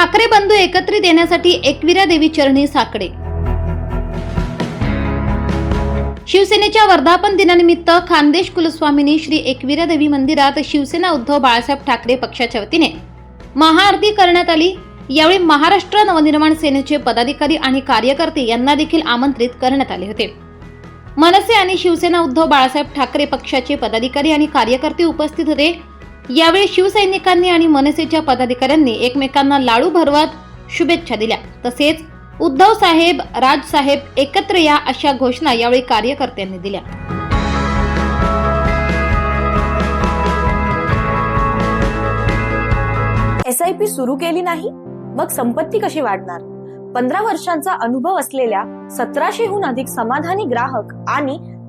एकत्रित येण्यासाठी एकविरा देवी चरणी साकडे. शिवसेनेच्या वर्धापन दिनानिमित्त खानदेश कुलस्वामिनी श्री एकविरा देवी मंदिरात शिवसेना उद्धव बाळासाहेब ठाकरे पक्षाच्या वतीने महाआरती करण्यात आली. यावेळी महाराष्ट्र नवनिर्माण सेनेचे पदाधिकारी आणि कार्यकर्ते यांना देखील आमंत्रित करण्यात आले होते. मनसे आणि शिवसेना उद्धव बाळासाहेब ठाकरे पक्षाचे पदाधिकारी आणि कार्यकर्ते उपस्थित होते. यावेळी शिवसैनिकांनी आणि मनसेच्या पदाधिकाऱ्यांनी एकमेकांना लाडू भरवत शुभेच्छा दिल्या. तसेच उद्धव साहेब राज साहेब एकत्र या अशा घोषणा यावेळी कार्यकर्त्यांनी दिल्या. एस आय पी सुरू केली नाही मग संपत्ती कशी वाढणार? पंधरा वर्षांचा अनुभव असलेल्या सतराशेहून अधिक समाधानी ग्राहक आणि